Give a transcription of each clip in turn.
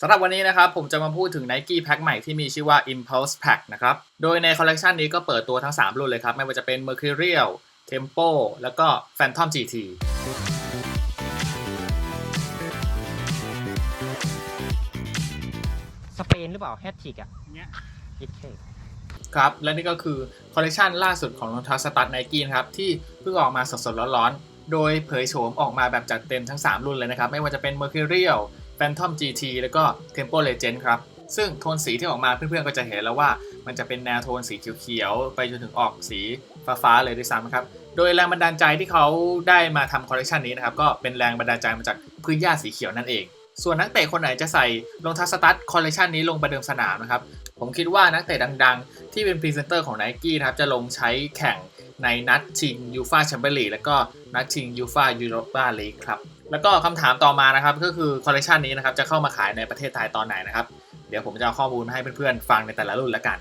สำหรับวันนี้นะครับผมจะมาพูดถึง Nike Pack ใหม่ที่มีชื่อว่า Impulse Pack นะครับ โดยในคอลเลกชันนี้ก็เปิดตัวทั้ง 3 รุ่นเลยครับ ไม่ว่าจะเป็น Mercurial Tempo แล้วก็ Phantom GT สเปนหรือเปล่าแฮตติกอะเนี้ยยิดเคครับ และนี่ก็คือคอลเลกชันล่าสุดของรองเท้าสตั๊ดไนกี้นะครับ ที่เพิ่งออกมาสดๆร้อนๆ โดยเผยโฉมออกมาแบบจัดเต็มทั้ง 3 รุ่นเลยนะครับ ไม่ว่าจะเป็น Mercurial Phantom GT แล้วก็ Tempo Legend ครับ ซึ่งโทนสีที่ออกมาเพื่อนๆก็จะเห็นแล้วว่ามันจะเป็นแนวโทนสีเขียวๆ ไปจนถึงออกสีฟ้าๆเลยด้วยซ้ำครับ โดยแรงบันดาลใจที่เขาได้มาทำคอลเลกชันนี้นะครับ ก็เป็นแรงบันดาลใจมาจากพื้นหญ้าสีเขียวนั่นเอง ส่วนนักเตะคนไหนจะใส่รองเท้าสตั๊ดคอลเลกชันนี้ลงประเดิมสนามนะครับผมคิดว่านักเตะดังๆ ที่เป็นพรีเซนเตอร์ของ n นกี้นะครับจะลงใช้แข่ง ในนัดชิงยูฟาแชมเปี้ยนลีกแล้วก็นัดชิงยูฟายูโรปาลีกครับ แล้วก็คำถามต่อมานะครับก็คือคอลเลกชันนี้นะครับจะเข้ามาขายในประเทศไทยตอนไหนนะครับเดี๋ยวผมจะเอาข้อมูลมาให้เพื่อนๆฟังในแต่ละรุ่นแล้วกัน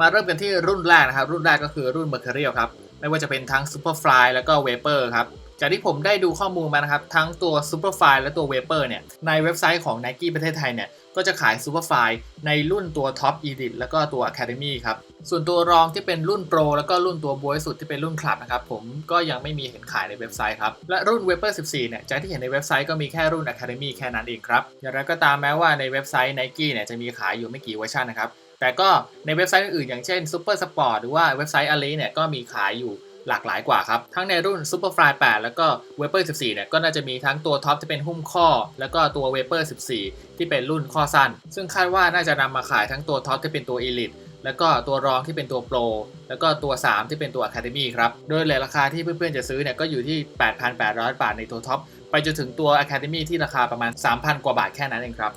มาเริ่มกันที่รุ่นแรกนะครับ รุ่นแรกก็คือรุ่นเมอร์เคเรียลครับไม่ว่าจะเป็นทั้งซูเปอร์ฟลายแล้วก็เวเปอร์ครับ จากที่ผมได้ดูข้อมูลมานะครับ ทั้งตัว Superfly และตัว Vapor เนี่ย ในเว็บไซต์ของ Nike ประเทศไทยเนี่ย ก็จะขาย Superfly ในรุ่นตัว Top Edit แล้วก็ตัว Academy ครับ ส่วนตัวรองที่เป็นรุ่น Pro แล้วก็รุ่นตัวบวยสุดที่เป็นรุ่นคลับนะครับ ผมก็ยังไม่มีเห็นขายในเว็บไซต์ครับ และรุ่น Vapor 14 เนี่ย จากที่เห็นในเว็บไซต์ก็มีแค่รุ่น Academy แค่นั้นเองครับอย่างไรก็ตามแม้ว่าในเว็บไซต์ Nike เนี่ยจะมีขายอยู่ไม่กี่เวอร์ชันนะครับแต่ก็ในเว็บไซต์อื่นๆอย่างเช่น Super Sport หรือว่าเว็บไซต์ Ali เนี่ยก็มีขายอยู่ หลากหลายกว่าครับ ทั้งในรุ่น Superfly 8 แล้วก็ Vapor 14 เนี่ย ก็น่าจะมีทั้งตัวท็อปที่เป็นหุ้มข้อ แล้วก็ตัว Vapor 14 ที่เป็นรุ่นข้อสั้น ซึ่งคาดว่าน่าจะนำมาขายทั้งตัวท็อปที่เป็นตัว Elite แล้วก็ตัวรองที่เป็นตัว Pro แล้วก็ตัว 3 ที่เป็นตัว Academy ครับ โดยเลยราคาที่เพื่อนๆจะซื้อเนี่ยก็อยู่ที่ 8,800 บาทในตัวท็อป ไปจนถึงตัว Academy ที่ราคาประมาณ 3,000 กว่าบาทแค่นั้นเองครับ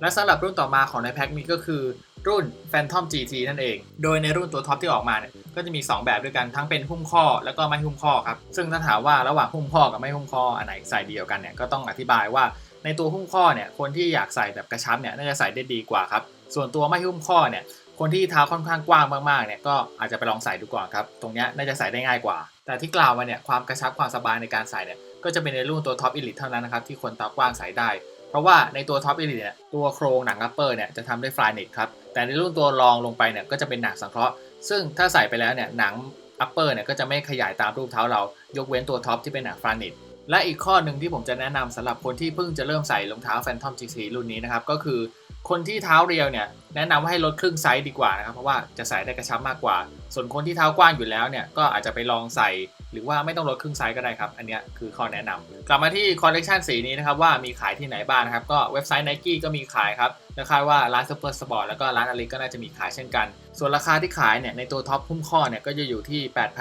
และสำหรับรุ่นต่อมาของในแพ็คนี้ก็คือ รุ่น Phantom GT นั่นเอง โดยในรุ่นตัวท็อปที่ออกมาเนี่ยก็จะมี 2 แบบด้วยกันทั้งเป็นหุ้มข้อแล้วก็ไม่หุ้มข้อครับ ซึ่งถ้าถามว่าระหว่างหุ้มข้อกับไม่หุ้มข้ออันไหนใส่เดียวกันเนี่ยก็ต้องอธิบายว่าในตัวหุ้มข้อเนี่ยคนที่อยากใส่แบบกระชับเนี่ยน่าจะใส่ได้ดีกว่าครับ ส่วนตัวไม่หุ้มข้อเนี่ยคนที่เท้าค่อนข้างกว้างมากๆเนี่ยก็อาจจะไปลองใส่ดูก่อนครับ ตรงเนี้ยน่าจะใส่ได้ง่ายกว่า แต่ที่กล่าวมาเนี่ยความกระชับความสบายในการใส่เนี่ยก็จะเป็นในรุ่นตัวท็อปอิลิทเท่านั้นนะครับที่คนเท้ากว้างใส่ได้ เพราะว่าในตัวท็อป e อ i t เนี่ยตัวโครงหนังอัปเปอร์เนี่ยจะทำด้วยฟลายเน็ตครับ แต่ในรุ่นตัวรองลงไปเนี่ยก็จะเป็นหนังสังเคราะห์ ซึ่งถ้าใส่ไปแล้วเนี่ยหนังอัปเปอร์เนี่ยก็จะไม่ขยายตามรูปเท้าเรา ยกเว้นตัวท็อปที่เป็นหนังฟลานิตและอีกข้อหนึ่งที่ผมจะแนะนำสำหรับคนที่เพิ่งจะเริ่มใส่รองเท้า Phantom GC รุ่นนี้นะครับก็คือ คนที่เท้าเรียวเนี่ยแนะนำว่าให้ลดครึ่งไซส์ดีกว่านะครับ เพราะว่าจะใส่ได้กระชับมากกว่า ส่วนคนที่เท้ากว้างอยู่แล้วเนี่ยก็อาจจะไปลองใส่ หรือว่าไม่ต้องลดครึ่งไซส์ก็ได้ครับ อันนี้คือข้อแนะนำกลับมาที่คอลเลกชันสีนี้นะครับว่ามีขายที่ไหนบ้างนะครับ ก็เว็บไซต์ Nike ก็มีขายครับแล้วคาดว่าร้าน Super Sport แล้วก็ร้านอลิก็น่าจะมีขายเช่นกัน ส่วนราคาที่ขายเนี่ยในตัวท็อปหุ้มข้อเนี่ยก็จะอยู่ที่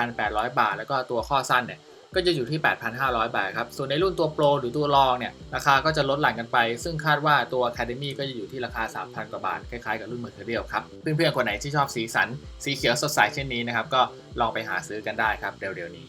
8,800 บาท แล้วก็ตัวข้อสั้นเนี่ย ก็จะอยู่ที่ 8,500 บาทครับ ส่วนในรุ่นตัวโปรหรือตัวรองเนี่ยราคาก็จะลดหลั่นกันไป ซึ่งคาดว่าตัว Academy ก็จะอยู่ที่ราคา 3,000 กว่าบาท คล้ายๆกับรุ่น Mercurial ครับ เพื่อนๆ คนไหนที่ชอบสีสัน สีเขียวสดใสเช่นนี้นะครับ ก็ลองไปหาซื้อกันได้ครับเร็วๆนี้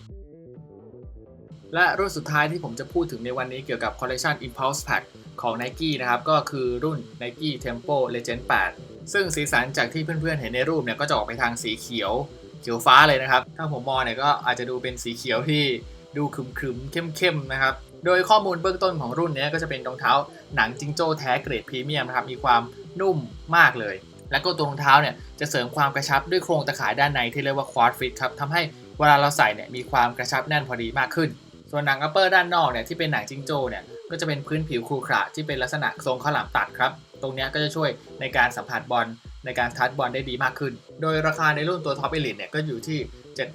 และรุ่นสุดท้ายที่ผมจะพูดถึงในวันนี้เกี่ยวกับ Collection Impulse Pack ของ Nike นะครับ ก็คือรุ่น Nike Tempo Legend 8 ซึ่งสีสันจากที่เพื่อนๆ เห็นในรูปเนี่ยก็จะออกไปทางสีเขียว เขียวฟ้าเลยนะครับ ถ้าผมมองเนี่ยก็อาจจะดูเป็นสีเขียวที่ ดูครึมๆ เข้มๆ นะครับ โดยข้อมูลเบื้องต้นของรุ่นนี้ก็จะเป็นรองเท้าหนังจิงโจ้แท้เกรดพรีเมียมนะครับ มีความนุ่มมากเลย แล้วก็ตัวรองเท้าเนี่ยจะเสริมความกระชับด้วยโครงตะข่ายด้านในที่เรียกว่าควอดฟิตครับทำให้เวลาเราใส่เนี่ยมีความกระชับแน่นพอดีมากขึ้น ส่วนหนังอัปเปอร์ด้านนอกเนี่ยที่เป็นหนังจิงโจ้เนี่ยก็จะเป็นพื้นผิวครูขระที่เป็นลักษณะทรงข้าวหลามตัดครับ ตรงนี้ก็จะช่วยในการสัมผัสบอล ในการทัดบอลได้ดีมากขึ้น โดยราคาในรุ่นตัวท็อปเอลิทเนี่ยก็อยู่ที่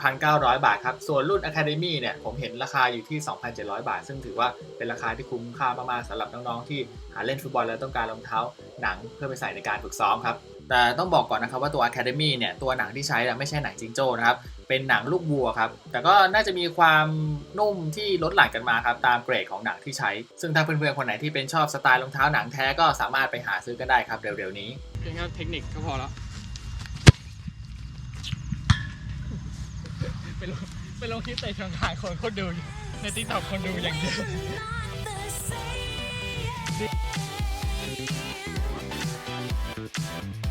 7,900 บาทครับ ส่วนรุ่น Academy เนี่ยผมเห็นราคาอยู่ที่ 2,700 บาท ซึ่งถือว่าเป็นราคาที่คุ้มค่ามากๆสำหรับน้องๆที่หาเล่นฟุตบอลแล้วต้องการรองเท้าหนังเพื่อไปใส่ในการฝึกซ้อมครับ แต่ต้องบอกก่อนนะครับว่าตัว Academy เนี่ยตัวหนังที่ใช้ไม่ใช่หนังจิงโจ้นะครับเป็นหนังลูกวัวครับแต่ก็น่าจะมีความนุ่มที่ลดหลั่นกันมาครับตามเกรดของหนังที่ใช้ ซึ่งถ้าเพื่อนๆคนไหนที่เป็นชอบสไตล์รองเท้าหนังแท้ก็สามารถไปหาซื้อกันได้ครับเร็วๆนี้เพียงแค่เทคนิคก็พอแล้วเป็นลงเป็นลงคลิปเตะชนขายคนคนดูในติ๊กต็อกคนดูอย่างเดียว not the same.